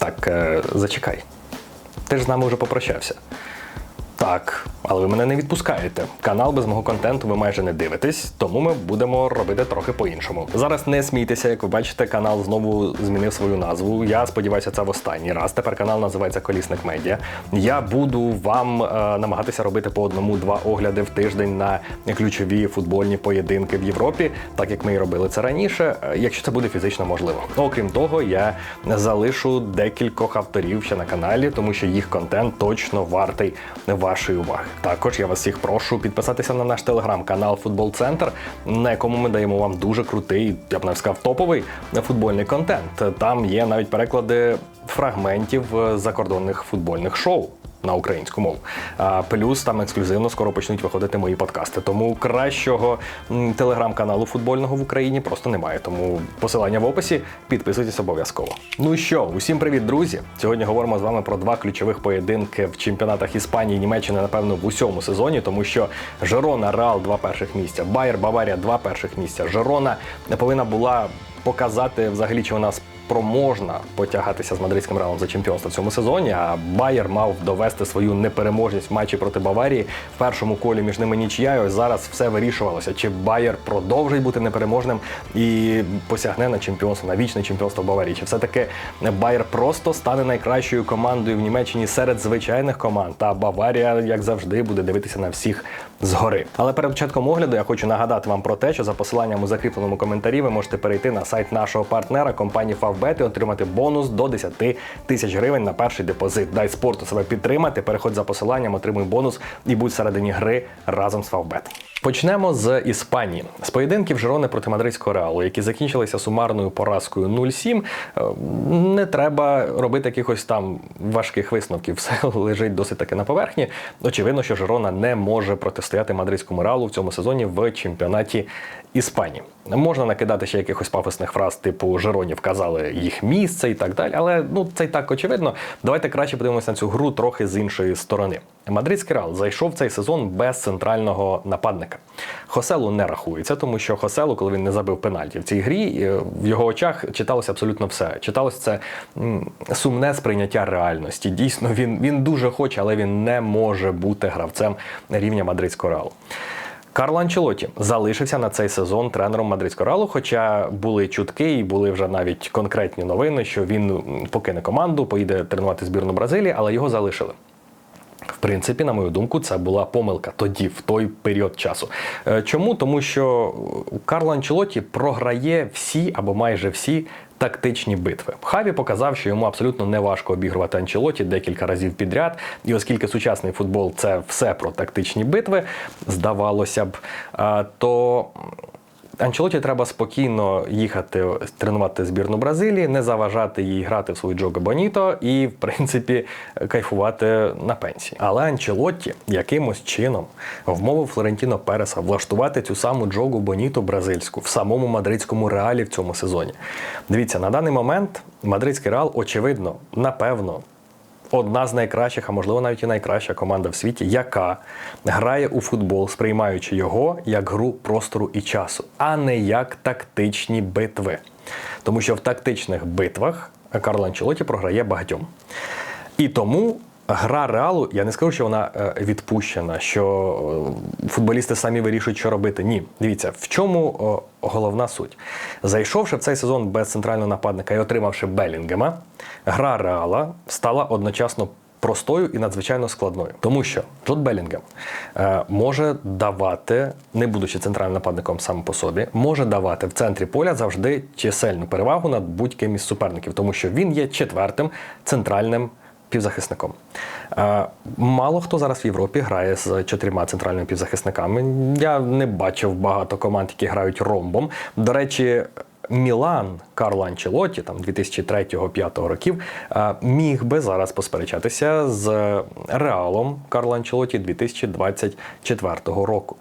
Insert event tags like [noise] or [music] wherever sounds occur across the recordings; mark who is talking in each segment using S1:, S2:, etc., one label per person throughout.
S1: Так, е, зачекай. Ти ж з нами вже попрощався. Так, але ви мене не відпускаєте. Канал без мого контенту ви майже не дивитесь, тому ми будемо робити трохи по-іншому. Зараз не смійтеся, як ви бачите, канал знову змінив свою назву. Я сподіваюся, це в останній раз. Тепер канал називається Колісник Медіа. Я буду вам е, намагатися робити по одному-два огляди в тиждень на ключові футбольні поєдинки в Європі, так як ми і робили це раніше, е, якщо це буде фізично можливо. Окрім того, я залишу декількох авторів ще на каналі, тому що їх контент точно вартий вашої уваги. Також я вас всіх прошу підписатися на наш телеграм-канал Футбол Центр, на якому ми даємо вам дуже крутий, я б навіть сказав, топовий футбольний контент. Там є навіть переклади фрагментів е, закордонних футбольних шоу. На українську мову. А, плюс там ексклюзивно скоро почнуть виходити мої подкасти. Тому кращого телеграм-каналу футбольного в Україні просто немає. Тому посилання в описі підписуйтесь обов'язково. Ну що, усім привіт, друзі! Сьогодні говоримо з вами про два ключових поєдинки в чемпіонатах Іспанії і Німеччини, напевно, в усьому сезоні, тому що Жерона, Реал два перших місця, Байер, Баварія два перших місця. Жерона повинна була показати взагалі, чи вона спроможна потягатися з мадридським реалом за чемпіонство в цьому сезоні. А Байер мав довести свою непереможність в матчі проти Баварії в першому колі між ними нічия. І Ось зараз все вирішувалося. Чи Байер продовжить бути непереможним і посягне на чемпіонство, на вічне чемпіонство Баварії? Чи все таки Байер просто стане найкращою командою в Німеччині серед звичайних команд? А Баварія, як завжди, буде дивитися на всіх згори. Але перед початком огляду я хочу нагадати вам про те, що за посиланням у закріпленому коментарі ви можете перейти на сайт нашого партнера компанії Favbet і отримати бонус до 10 тисяч гривень на перший депозит. Дай спорту себе підтримати. Переходь за посиланням, отримуй бонус і будь всередині гри разом з Favbet. Почнемо з Іспанії. З поєдинків Жерони проти мадридського реалу, які закінчилися сумарною поразкою 0-7. е, Не треба робити якихось там важких висновків. [laughs] Все лежить досить таки на поверхні. Очевидно, що Жерона не може протистояти мадридському реалу в цьому сезоні в чемпіонаті Іспанії. Можна накидати ще якихось пафосних фраз, типу Жероні вказали їх місце і так далі. Але ну це й так очевидно. Давайте краще подивимося на цю гру трохи з іншої сторони. Мадридський реал зайшов цей сезон без центрального нападника. Хоселу не рахується, тому що Хоселу, коли він не забив пенальті в цій грі, е, в його очах читалося абсолютно все. Читалося це сумне сприйняття реальності. Дійсно, він, він дуже хоче, але він не може бути гравцем рівня мадридського реалу. Карло Анчелоті залишився на цей сезон тренером мадридського реалу, хоча були чутки і були вже навіть конкретні новини, що він покине команду, поїде тренувати збірну Бразилії, але його залишили. В принципі, на мою думку, це була помилка тоді, в той період часу. Е, Чому? Тому що Карло Анчелоті програє всі або майже всі тактичні битви. Хаві показав, що йому абсолютно не важко обігрувати Анчелоті декілька разів підряд. І оскільки сучасний футбол це все про тактичні битви, здавалося б, е, то Анчелоті треба спокійно їхати тренувати збірну Бразилії, не заважати їй грати в свою Джого Боніто і, в принципі, кайфувати на пенсії. Але Анчелотті якимось чином вмовив Флорентіно Переса влаштувати цю саму Джогу Боніто бразильську в самому мадридському реалі в цьому сезоні. Дивіться, на даний момент мадридський реал, очевидно, напевно, одна з найкращих, а можливо навіть і найкраща команда в світі, яка грає у футбол, сприймаючи його як гру простору і часу, а не як тактичні битви. Тому що в тактичних битвах Карло Анчелоті програє багатьом. І тому. Гра реалу, я не скажу, що вона е, відпущена, що е, футболісти самі вирішують, що робити. Ні, дивіться, в чому головна суть. Зайшовши в цей сезон без центрального нападника і отримавши Белінгема, гра реала стала одночасно простою і надзвичайно складною. Тому що Джот Белінгем е, може давати, не будучи центральним нападником сам по собі, може давати в центрі поля завжди чисельну перевагу над будь-ким із суперників, тому що він є четвертим центральним півзахисником. Е, Мало хто зараз в Європі грає з чотирма центральними півзахисниками. Я не бачив багато команд, які грають ромбом. До речі, Мілан Карло Анчелоті, там 2003-2005 років, е, міг би зараз посперечатися з Реалом Карло Анчелоті 2024 року.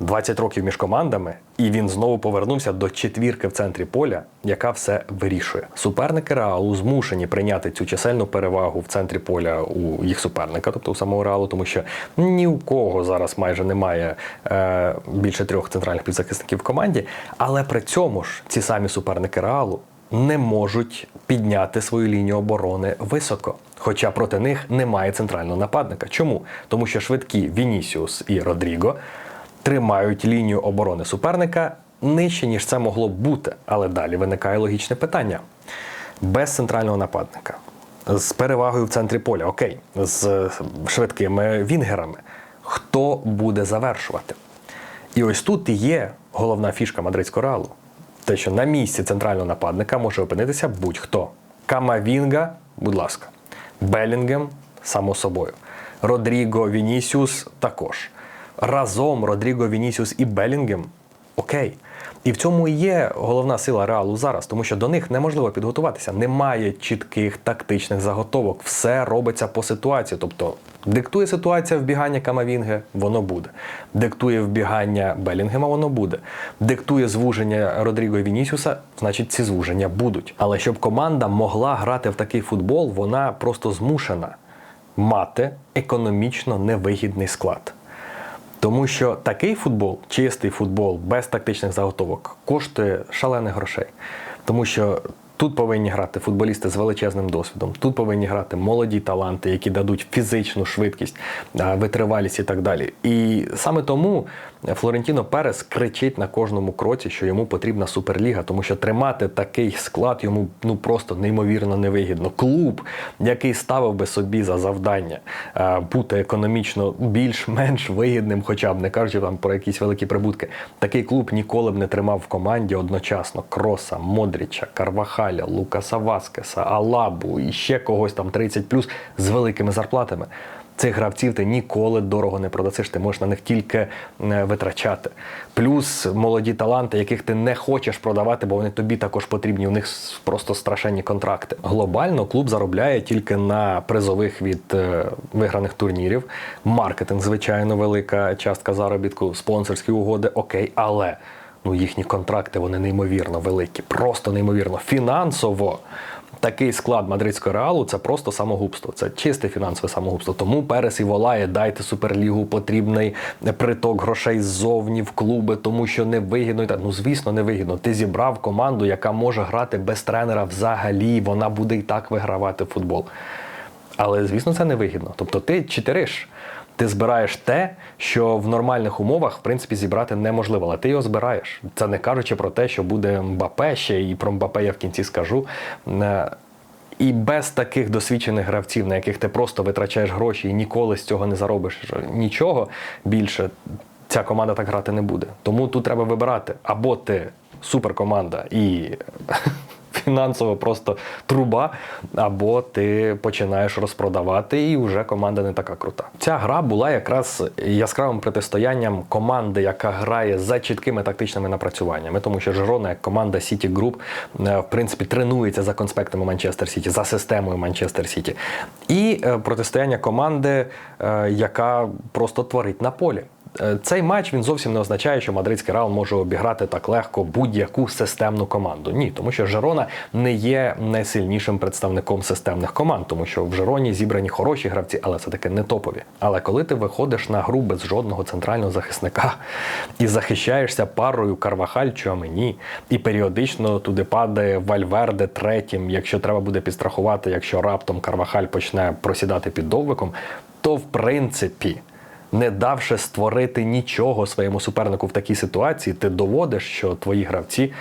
S1: 20 років між командами, і він знову повернувся до четвірки в центрі поля, яка все вирішує. Суперники Реалу змушені прийняти цю чисельну перевагу в центрі поля у їх суперника, тобто у самого Реалу, тому що ні у кого зараз майже немає е, більше трьох центральних півзахисників в команді. Але при цьому ж ці самі суперники Реалу не можуть підняти свою лінію оборони високо. Хоча проти них немає центрального нападника. Чому? Тому що швидкі Вінісіус і Родріго тримають лінію оборони суперника нижче, ніж це могло б бути. Але далі виникає логічне питання: без центрального нападника, з перевагою в центрі поля, окей, з швидкими вінгерами. Хто буде завершувати? І ось тут є головна фішка мадридського реалу. Те, що на місці центрального нападника може опинитися будь-хто. Камавінга, будь ласка, Белінгем, само собою. Родріго Вінісіус також. Разом Родріго Вінісіус і Белінгем окей. І в цьому і є головна сила реалу зараз, тому що до них неможливо підготуватися. Немає чітких тактичних заготовок. Все робиться по ситуації. Тобто диктує ситуація вбігання Камавінге, воно буде. Диктує вбігання Белінгема, воно буде. Диктує звуження Родріго і Вінісіуса, значить ці звуження будуть. Але щоб команда могла грати в такий футбол, вона просто змушена мати економічно невигідний склад. Тому що такий футбол, чистий футбол, без тактичних заготовок, коштує шалених грошей. Тому що тут повинні грати футболісти з величезним досвідом, тут повинні грати молоді таланти, які дадуть фізичну швидкість, витривалість і так далі. І саме тому Флорентіно Перес кричить на кожному кроці, що йому потрібна суперліга, тому що тримати такий склад йому ну просто неймовірно невигідно. Клуб, який ставив би собі за завдання е, бути економічно більш-менш вигідним, хоча б не кажучи там про якісь великі прибутки, такий клуб ніколи б не тримав в команді одночасно Кроса, Модріча, Карвахаля, Лукаса Васкеса, Алабу і ще когось там 30 з великими зарплатами. Цих гравців ти ніколи дорого не продасиш, ти можеш на них тільки е, витрачати. Плюс молоді таланти, яких ти не хочеш продавати, бо вони тобі також потрібні. У них просто страшенні контракти. Глобально клуб заробляє тільки на призових від е, виграних турнірів. Маркетинг, звичайно, велика частка заробітку, спонсорські угоди, окей, але ну їхні контракти вони неймовірно великі, просто неймовірно фінансово. Такий склад мадридського реалу це просто самогубство. Це чисте фінансове самогубство. Тому Перес і волає, дайте суперлігу потрібний приток грошей ззовні в клуби, тому що невигідно. І так. Ну звісно, невигідно. Ти зібрав команду, яка може грати без тренера взагалі. Вона буде і так вигравати в футбол. Але звісно, це невигідно. Тобто ти читериш. Ти збираєш те, що в нормальних умовах в принципі зібрати неможливо, але ти його збираєш. Це не кажучи про те, що буде Мбапе ще і про Мбапе я в кінці скажу. Е, І без таких досвідчених гравців, на яких ти просто витрачаєш гроші і ніколи з цього не заробиш нічого більше, ця команда так грати не буде. Тому тут треба вибирати або ти суперкоманда і [laughs] фінансово просто труба, або ти починаєш розпродавати, і вже команда не така крута. Ця гра була якраз яскравим протистоянням команди, яка грає за чіткими тактичними напрацюваннями, тому що Жирона, як команда City Group, е, в принципі, тренується за конспектами Манчестер Сіті, за системою Манчестер Сіті, і е, протистояння команди, е, яка просто творить на полі. Е, Цей матч він зовсім не означає, що мадридський Реал може обіграти так легко будь-яку системну команду. Ні, тому що Жерона не є найсильнішим представником системних команд, тому що в Жероні зібрані хороші гравці, але це таки не топові. Але коли ти виходиш на гру без жодного центрального захисника і захищаєшся парою Карвахаль Чуамені, і періодично туди падає Вальверде третім, якщо треба буде підстрахувати, якщо раптом Карвахаль почне просідати під довбиком, то в принципі не давши створити нічого своєму супернику в такій ситуації, ти доводиш, що твої гравці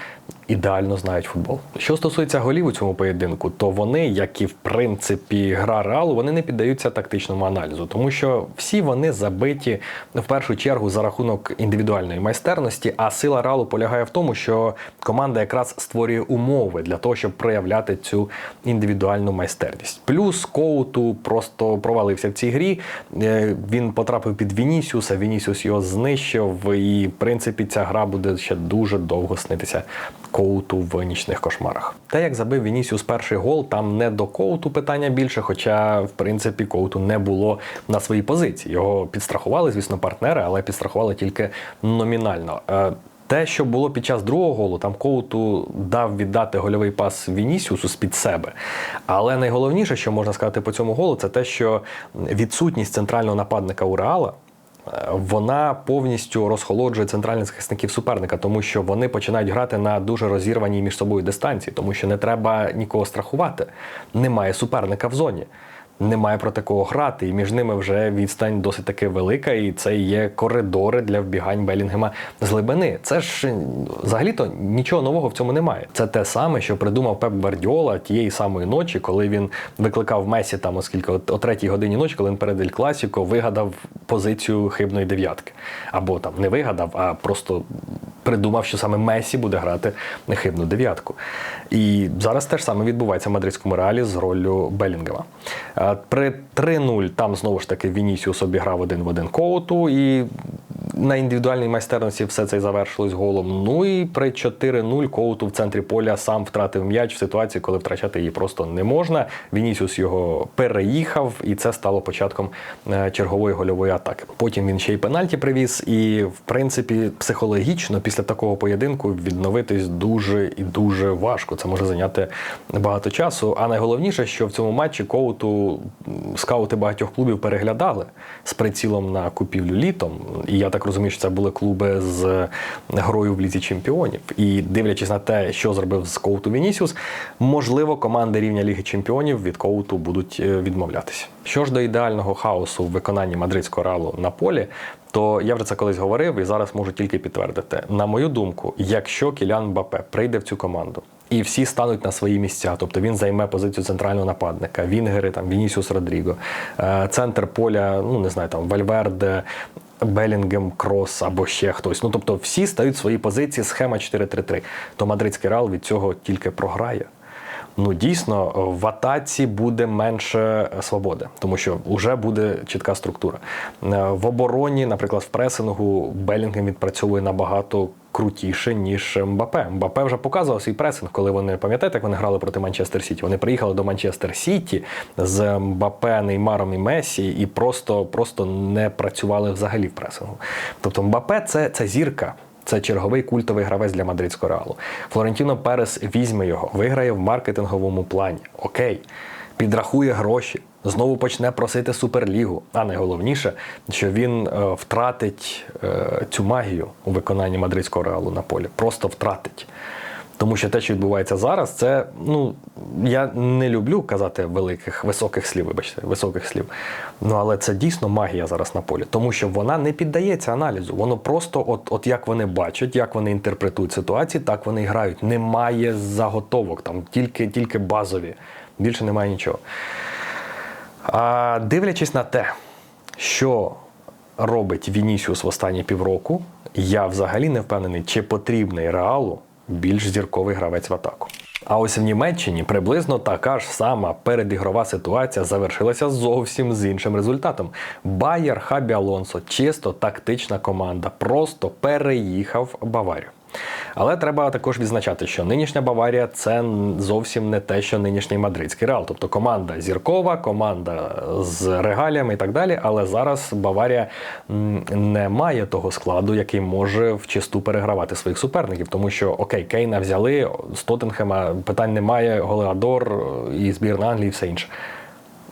S1: ідеально знають футбол. Що стосується голів у цьому поєдинку, то вони, як і в принципі гра реалу, вони не піддаються тактичному аналізу, тому що всі вони забиті в першу чергу за рахунок індивідуальної майстерності. А сила реалу полягає в тому, що команда якраз створює умови для того, щоб проявляти цю індивідуальну майстерність. Плюс Коуту просто провалився в цій грі. Е, Він потрапив під Вінісіуса. Вінісіус його знищив, і в принципі ця гра буде ще дуже довго снитися Коуту в нічних кошмарах. Те, як забив Вінісіус перший гол, там не до Коуту питання більше, хоча в принципі Коуту не було на своїй позиції. Його підстрахували, звісно, партнери, але підстрахували тільки номінально. Е, те, що було під час другого голу, там Коуту дав віддати гольовий пас Вінісіусу з-під себе. Але найголовніше, що можна сказати по цьому голу, це те, що відсутність центрального нападника у Реала вона повністю розхолоджує центральних захисників суперника, тому що вони починають грати на дуже розірваній між собою дистанції, тому що не треба нікого страхувати. Немає суперника в зоні. Немає проти кого грати, і між ними вже відстань досить таки велика, і це є коридори для вбігань Белінгема з глибини. Це ж е, взагалі-то нічого нового в цьому немає. Це те саме, що придумав Пеп Гвардіола тієї самої ночі, коли він викликав Месі там, оскільки о третій годині ночі, коли він перед Ель Класіко вигадав позицію хибної дев'ятки. Або там не вигадав, а просто придумав, що саме Месі буде грати хибну дев'ятку. І зараз теж саме відбувається в мадридському реалі з роллю Белінгема. При 3-0 там знову ж таки Вінісіус обіграв один в один коуту, і на індивідуальній майстерності все це завершилось голом. Ну і при 4-0 коуту в центрі поля сам втратив м'яч в ситуації, коли втрачати її просто не можна. Вінісіус його переїхав, і це стало початком е, чергової гольової атаки. Потім він ще й пенальті привіз, і в принципі психологічно після такого поєдинку відновитись дуже і дуже важко. Це може зайняти багато часу. А найголовніше, що в цьому матчі коуту скаути багатьох клубів переглядали з прицілом на купівлю літом. І я так розумію, що це були клуби з грою в лізі чемпіонів. І дивлячись на те, що зробив з коуту Вінісіус, можливо, команди рівня Ліги Чемпіонів від коуту будуть е, відмовлятися. Що ж до ідеального хаосу в виконанні мадридського реалу на полі, то я вже це колись говорив і зараз можу тільки підтвердити. На мою думку, якщо Кілян Мбапе прийде в цю команду. І всі стануть на свої місця, тобто він займе позицію центрального нападника, Вінгери, там Вінісіус Родріго, е, центр поля, ну не знаю, там Вальверде, Белінгем, Крос або ще хтось. Ну тобто всі стають свої позиції, схема 4-3-3. То мадридський реал від цього тільки програє. Ну дійсно в атаці буде менше свободи, тому що вже буде чітка структура. Е, В обороні, наприклад, в пресингу Белінгем відпрацьовує набагато крутіше, ніж Мбапе. Мбапе вже показував свій пресинг, коли вони пам'ятаєте, як вони грали проти Манчестер Сіті. Вони приїхали до Манчестер Сіті з Мбапе, Неймаром і Месі, і просто, просто не працювали взагалі в пресингу. Тобто Мбапе це, це зірка. Це черговий культовий гравець для мадридського реалу. Флорентіно Перес візьме його, виграє в маркетинговому плані. Окей, підрахує гроші, знову почне просити суперлігу. А найголовніше, що він е, втратить е, цю магію у виконанні мадридського реалу на полі. Просто втратить. Тому що те, що відбувається зараз, це ну я не люблю казати великих високих слів, вибачте, високих слів. Ну але це дійсно магія зараз на полі, тому що вона не піддається аналізу. Воно просто, от, от як вони бачать, як вони інтерпретують ситуації, так вони і грають. Немає заготовок, там тільки, тільки базові. Більше немає нічого. А дивлячись на те, що робить Вінісіус в останні півроку, я взагалі не впевнений, чи потрібний реалу більш зірковий гравець в атаку. А ось в Німеччині приблизно така ж сама передігрова ситуація завершилася зовсім з іншим результатом. Байер Хабі Алонсо чисто тактична команда, просто переїхав Баварію. Але треба також відзначати, що нинішня Баварія це зовсім не те, що нинішній мадридський реал. Тобто команда зіркова, команда з регаліями і так далі. Але зараз Баварія не має того складу, який може вчисту перегравати своїх суперників. Тому що окей, Кейна взяли з Тоттенхема, питань немає, Голеадор і збірна Англії, і все інше.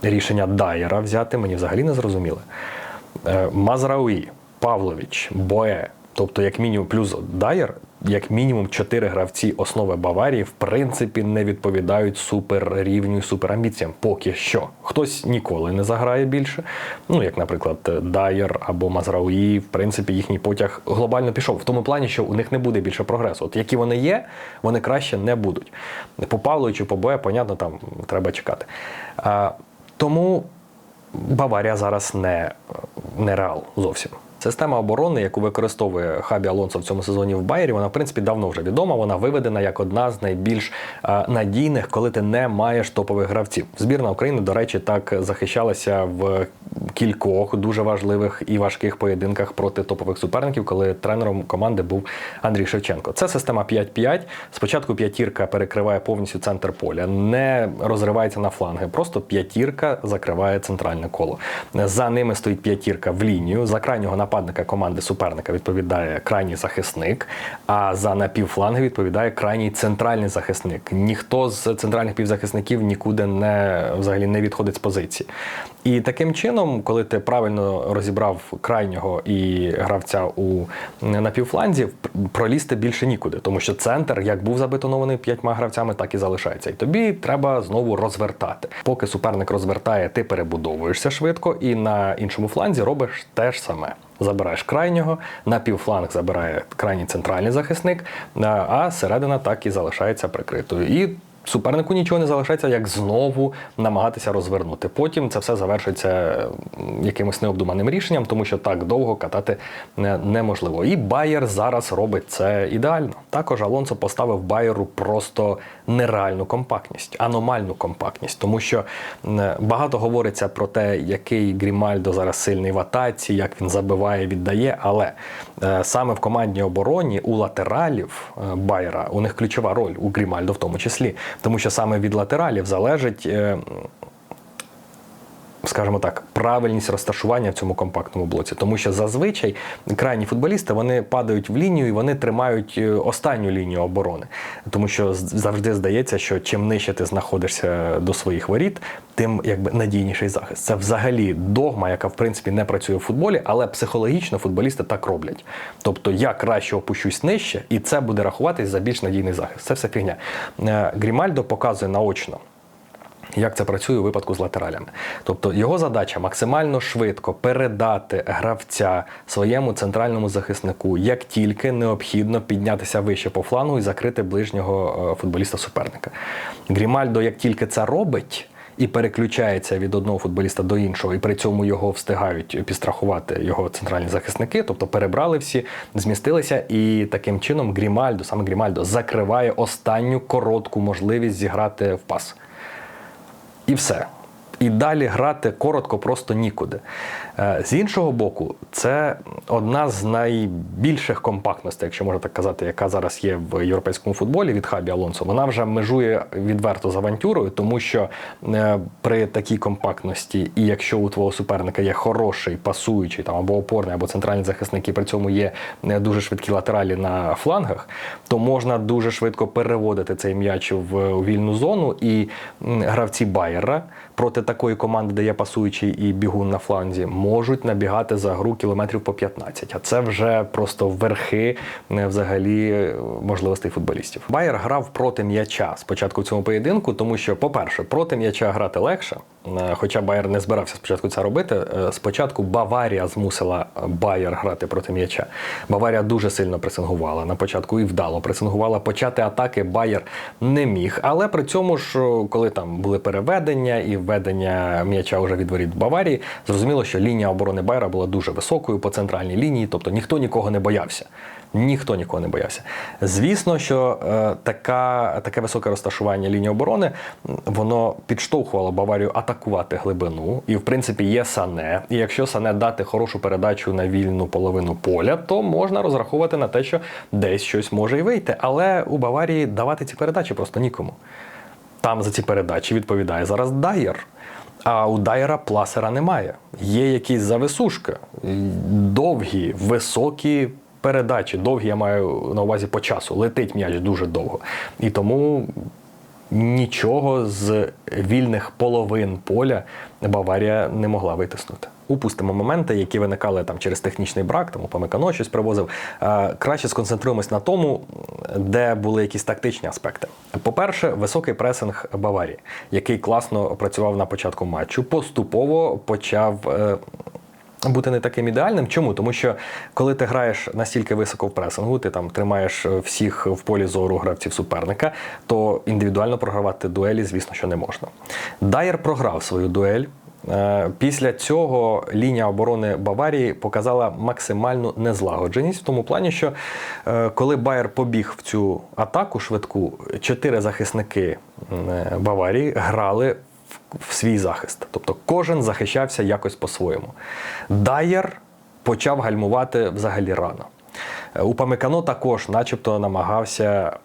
S1: Рішення Дайера взяти мені взагалі не зрозуміле. Е, Мазрауї, Павлович, Боє, тобто, як мінімум, плюс Дайер, як мінімум, чотири гравці основи Баварії, в принципі, не відповідають суперрівню, суперамбіціям. Поки що. Хтось ніколи не заграє більше. Ну, як, наприклад, Дайер або Мазрауї, в принципі, їхній потяг глобально пішов. В тому плані, що у них не буде більше прогресу. От які вони є, вони краще не будуть. По Павловичу, по Боє, понятно, там треба чекати. А, тому Баварія зараз не, не реал зовсім. Система оборони, яку використовує Хабі Алонсо в цьому сезоні в Байері, вона в принципі давно вже відома. Вона виведена як одна з найбільш е, надійних, коли ти не маєш топових гравців. Збірна України, до речі, так захищалася в кількох дуже важливих і важких поєдинках проти топових суперників, коли тренером команди був Андрій Шевченко. Це система 5-5. Спочатку п'ятірка перекриває повністю центр поля, не розривається на фланги. Просто п'ятірка закриває центральне коло. За ними стоїть п'ятірка в лінію. За крайнього нападника команди суперника відповідає крайній захисник, а за напівфланги відповідає крайній центральний захисник. Ніхто з центральних півзахисників нікуди не взагалі не відходить з позиції. І таким чином коли ти правильно розібрав крайнього і гравця у напівфланзі, пролізти більше нікуди, тому що центр, як був забетонований п'ятьма гравцями, так і залишається. І тобі треба знову розвертати. Поки суперник розвертає, ти перебудовуєшся швидко, і на іншому фланзі робиш те ж саме. Забираєш крайнього, на півфланг забирає крайній центральний захисник, а середина так і залишається прикритою. І супернику нічого не залишається, як знову намагатися розвернути. Потім це все завершиться якимось необдуманим рішенням, тому що так довго катати неможливо. І Байер зараз робить це ідеально. Також Алонсо поставив Байеру просто нереальну компактність, аномальну компактність, тому що багато говориться про те, який Грімальдо зараз сильний в атаці, як він забиває, віддає. Але е, саме в командній обороні у латералів е, Байера у них ключова роль у Грімальдо в тому числі, тому що саме від латералів залежить. Скажімо так, правильність розташування в цьому компактному блоці. Тому що зазвичай крайні футболісти вони падають в лінію і вони тримають е, останню лінію оборони. Тому що завжди здається, що чим нижче ти знаходишся до своїх воріт, тим якби надійніший захист. Це взагалі догма, яка в принципі не працює в футболі, але психологічно футболісти так роблять. Тобто я краще опущусь нижче, і це буде рахуватись за більш надійний захист. Це все фігня. Е, Грімальдо показує наочно. Як це працює у випадку з латералями? Тобто його задача максимально швидко передати гравця своєму центральному захиснику, як тільки необхідно піднятися вище по флангу і закрити ближнього е, футболіста суперника. Грімальдо, як тільки це робить. І переключається від одного футболіста до іншого, і при цьому його встигають підстрахувати його центральні захисники, тобто перебрали всі, змістилися, і таким чином Грімальдо, саме Грімальдо, закриває останню коротку можливість зіграти в пас. Все. І далі грати коротко просто нікуди. Е, З іншого боку, це одна з найбільших компактностей, якщо можна так казати, яка зараз є в європейському футболі від Хабі Алонсо. Вона вже межує відверто з авантюрою, тому що е, при такій компактності, і якщо у твого суперника є хороший пасуючий там або опорний, або центральний захисник, і при цьому є е, дуже швидкі латералі на флангах, то можна дуже швидко переводити цей м'яч в вільну зону, і гравці Байера проти такої команди, де є пасуючий і бігун на фланзі, можуть набігати за гру кілометрів по 15. А це вже просто верхи е, взагалі можливостей футболістів. Байер грав проти м'яча спочатку в цьому поєдинку, тому що, по-перше, проти м'яча грати легше. Е, Хоча Байер не збирався спочатку це робити. Е, Спочатку Баварія змусила Байер грати проти м'яча. Баварія дуже сильно пресингувала на початку і вдало пресингувала. Почати атаки Байер не міг. Але при цьому ж, коли там були переведення і введення м'яча вже від воріт Баварії, зрозуміло, що лінія оборони Байера була дуже високою по центральній лінії, тобто ніхто нікого не боявся. Ніхто нікого не боявся. Звісно, що е, така, таке високе розташування лінії оборони воно підштовхувало Баварію атакувати глибину. І, в принципі, є Сане. І якщо Сане дати хорошу передачу на вільну половину поля, то можна розраховувати на те, що десь щось може і вийти. Але у Баварії давати ці передачі просто нікому. Там за ці передачі відповідає зараз Дайер. А у Дайера пласера немає. Є якісь зависушки, довгі, високі передачі. Довгі я маю на увазі по часу. Летить м'яч дуже довго. І тому нічого з вільних половин поля Баварія не могла витиснути. Упустимо моменти, які виникали там через технічний брак, там Упамекано щось привозив. Е, Краще сконцентруємось на тому, де були якісь тактичні аспекти. По-перше, високий пресинг Баварії, який класно працював на початку матчу, поступово почав. Бути не таким ідеальним. Чому? Тому що коли ти граєш настільки високо в пресингу, ти там тримаєш е, всіх в полі зору гравців суперника, то індивідуально програвати дуелі, звісно, що не можна. Дайер програв свою дуель. Е, Після цього лінія оборони Баварії показала максимальну незлагодженість в тому плані, що е, коли Байер побіг в цю атаку швидку, чотири захисники Баварії грали в- свій захист. Тобто кожен захищався якось по-своєму. Дайер почав гальмувати взагалі рано. Е, Упамекано також, начебто, намагався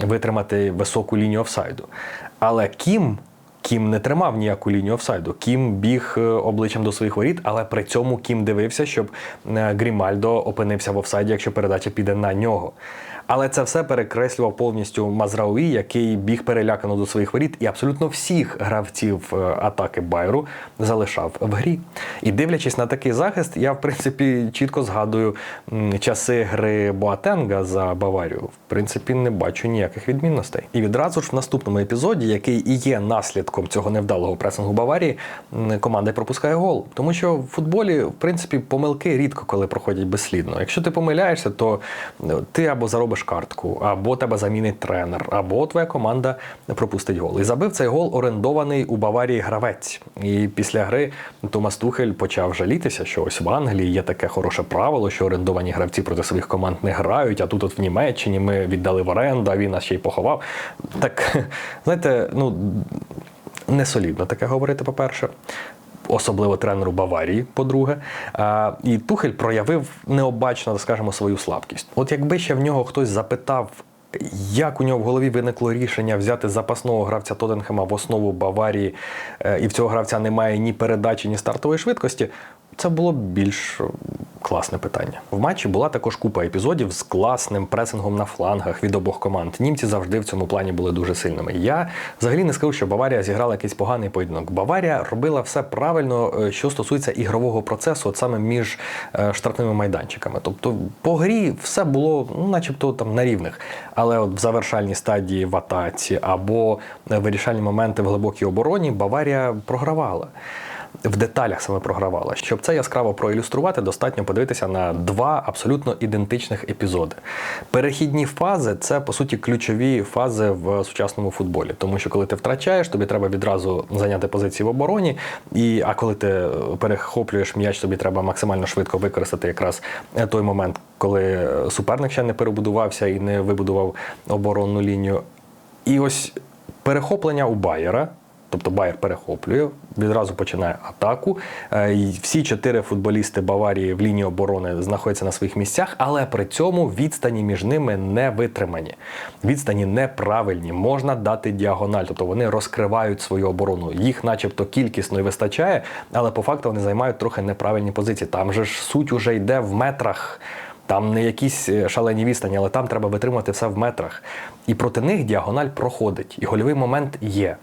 S1: витримати високу лінію офсайду. Але Кім Кім не тримав ніяку лінію офсайду. Кім біг е, обличчям до своїх воріт, але при цьому Кім дивився, щоб е, Грімальдо опинився в офсайді, якщо передача піде на нього. Але це все перекреслював повністю Мазрауї, який біг перелякано до своїх воріт, і абсолютно всіх гравців е, атаки Байру залишав в грі. І дивлячись на такий захист, я в принципі чітко згадую часи гри Боатенга за Баварію. В принципі, не бачу ніяких відмінностей. І відразу ж в наступному епізоді, який і є наслідком цього невдалого пресингу Баварії, команда пропускає гол. Тому що в футболі, в принципі, помилки рідко коли проходять безслідно. Якщо ти помиляєшся, то е, ти або заробиш картку, або тебе замінить тренер, або твоя команда пропустить гол. І забив цей гол орендований у Баварії гравець. І після гри Томас Тухель почав жалітися, що ось в Англії є таке хороше правило, що орендовані гравці проти своїх команд не грають, а тут от в Німеччині ми віддали в оренду, а він нас ще й поховав. Так, [laughs] знаєте, ну не солідно таке говорити, по-перше. Особливо тренеру Баварії, по-друге. І Тухель проявив необачно, скажімо, свою слабкість. От якби ще в нього хтось запитав, як у нього в голові виникло рішення взяти запасного гравця Тоттенхема в основу Баварії, е, і в цього гравця немає ні передачі, ні стартової швидкості, це було більш класне питання. В матчі була також купа епізодів з класним пресингом на флангах від обох команд. Німці завжди в цьому плані були дуже сильними. Я взагалі не скажу, що Баварія зіграла якийсь поганий поєдинок. Баварія робила все правильно, е, що стосується ігрового процесу, от саме між е, штрафними майданчиками. Тобто по грі все було, ну, начебто, там на рівних. Але от в завершальній стадії в атаці або е, вирішальні моменти в глибокій обороні Баварія програвала в деталях саме програвала. Щоб це яскраво проілюструвати, достатньо подивитися на два абсолютно ідентичних епізоди. Перехідні фази це по суті ключові фази в сучасному футболі, тому що коли ти втрачаєш, тобі треба відразу зайняти позиції в обороні. І а коли ти перехоплюєш м'яч, тобі треба максимально швидко використати якраз той момент, коли суперник ще не перебудувався і не вибудував оборонну лінію. І ось перехоплення у Байера. Тобто Байер перехоплює, відразу починає атаку. Е, Всі чотири футболісти Баварії в лінії оборони знаходяться на своїх місцях, але при цьому відстані між ними не витримані. Відстані неправильні. Можна дати діагональ, тобто вони розкривають свою оборону. Їх, начебто, кількісно і вистачає, але по факту вони займають трохи неправильні позиції. Там же ж суть уже йде в метрах. Там не якісь е, шалені відстані, але там треба витримати все в метрах. І проти них діагональ проходить, і гольовий момент є.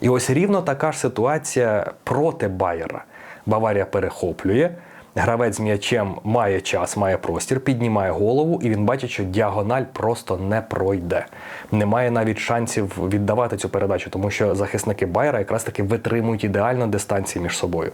S1: І ось рівно така ж ситуація проти Байера. Баварія перехоплює. Гравець з м'ячем має час, має простір, піднімає голову, і він бачить, що діагональ просто не пройде. Немає навіть шансів віддавати цю передачу, тому що захисники Байера якраз таки витримують ідеально дистанції між собою.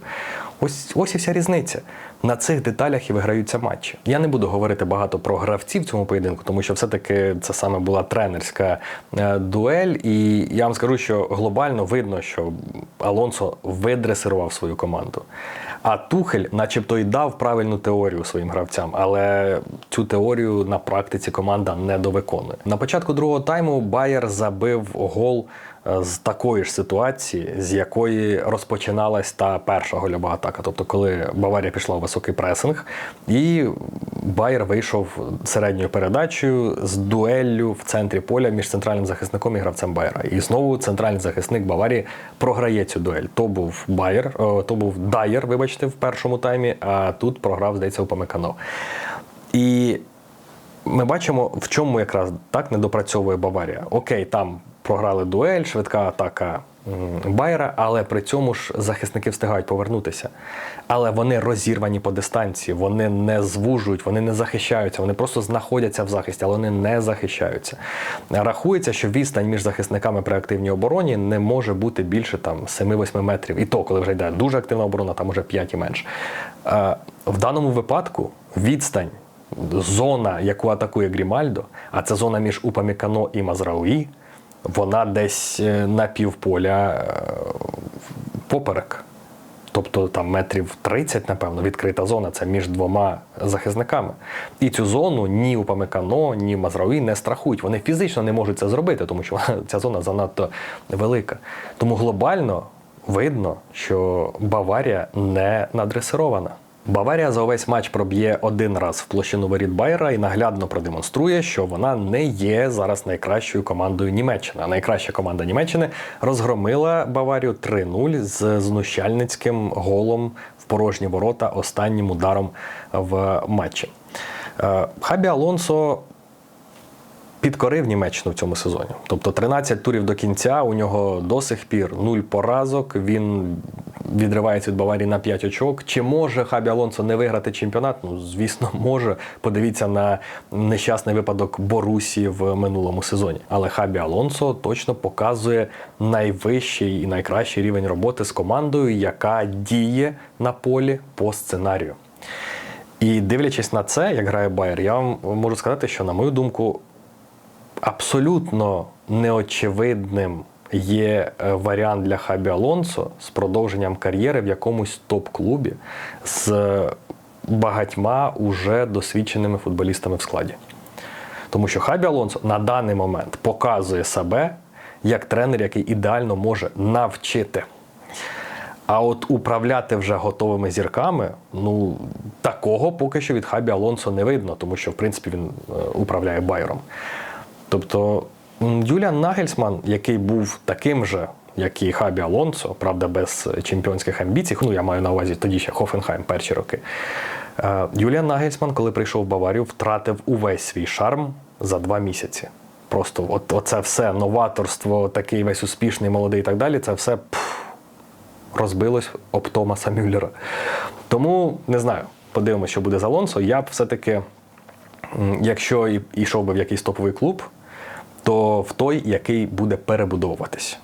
S1: Ось ось і вся різниця. На цих деталях і виграються матчі. Я не буду говорити багато про гравців в цьому поєдинку, тому що все-таки це саме була тренерська е, дуель. І я вам скажу, що глобально видно, що Алонсо видресирував свою команду. А Тухель, начебто, й дав правильну теорію своїм гравцям, але цю теорію на практиці команда не довиконує. На початку другого тайму Байер забив гол з такої ж ситуації, з якої розпочиналась та перша гольова атака. Тобто, коли Баварія пішла у високий пресинг, і Байер вийшов середньою передачею з дуеллю в центрі поля між центральним захисником і гравцем Байера. І знову центральний захисник Баварії програє цю дуель. То був Байер, то був Дайер, вибачте, в першому таймі, а тут програв, здається, Упамекано. І ми бачимо, в чому якраз так недопрацьовує Баварія. Окей, там програли дуель, швидка атака Байера, але при цьому ж захисники встигають повернутися. Але вони розірвані по дистанції, вони не звужують, вони не захищаються, вони просто знаходяться в захисті, але вони не захищаються. Рахується, що відстань між захисниками при активній обороні не може бути більше там 7-8 метрів. І то, коли вже йде дуже активна оборона, там уже 5 і менше. В даному випадку відстань. Зона, яку атакує Грімальдо, а це зона між Упамікано і Мазрауї, вона десь е, на півполя е, поперек. Тобто там метрів 30, напевно, відкрита зона це між двома захисниками. І цю зону ні Упамекано, ні Мазрауї не страхують. Вони фізично не можуть це зробити, тому що [laughs] ця зона занадто велика. Тому глобально видно, що Баварія не надресирована. Баварія за увесь матч проб'є один раз в площину воріт Байера і наглядно продемонструє, що вона не є зараз найкращою командою Німеччини. А найкраща команда Німеччини розгромила Баварію 3-0 з знущальницьким голом в порожні ворота останнім ударом в матчі. Е, Хабі Алонсо підкорив Німеччину в цьому сезоні. Тобто 13 турів до кінця, у нього до сих пір нуль поразок. Він відривається від Баварії на 5 очок. Чи може Хабі Алонсо не виграти чемпіонат? Ну, звісно, може. Подивіться на нещасний випадок Борусі в минулому сезоні. Але Хабі Алонсо точно показує найвищий і найкращий рівень роботи з командою, яка діє на полі по сценарію. І дивлячись на це, як грає Байер, я вам можу сказати, що, на мою думку, абсолютно неочевидним є е, варіант для Хабі Алонсо з продовженням кар'єри в якомусь топ-клубі з багатьма уже досвідченими футболістами в складі. Тому що Хабі Алонсо на даний момент показує себе як тренер, який ідеально може навчити. А от управляти вже готовими зірками, ну такого поки що від Хабі Алонсо не видно, тому що в принципі він е, управляє Байером. Тобто Юліан Нагельсман, який був таким же, як і Хабі Алонсо, правда, без чемпіонських амбіцій, ну я маю на увазі тоді ще Хофенхайм перші роки. Е, Юліан Нагельсман, коли прийшов в Баварію, втратив увесь свій шарм за два місяці. Просто от, оце все новаторство, такий весь успішний, молодий і так далі, це все пф, розбилось об Томаса Мюллера. Тому не знаю, подивимося, що буде з Алонсо. Я б все-таки, якщо йшов би в якийсь топовий клуб, то в той, який буде перебудовуватись.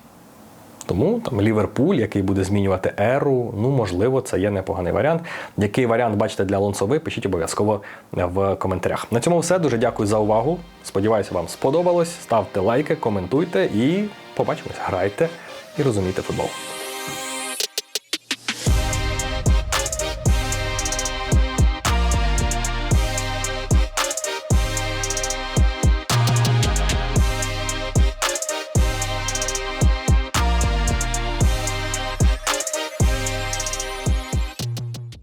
S1: Тому там Ліверпуль, який буде змінювати еру, ну можливо, це є непоганий варіант. Який варіант бачите для Алонсо ви, пишіть обов'язково в коментарях. На цьому все. Дуже дякую за увагу. Сподіваюся, вам сподобалось. Ставте лайки, коментуйте і побачимось. Грайте і розумійте футбол.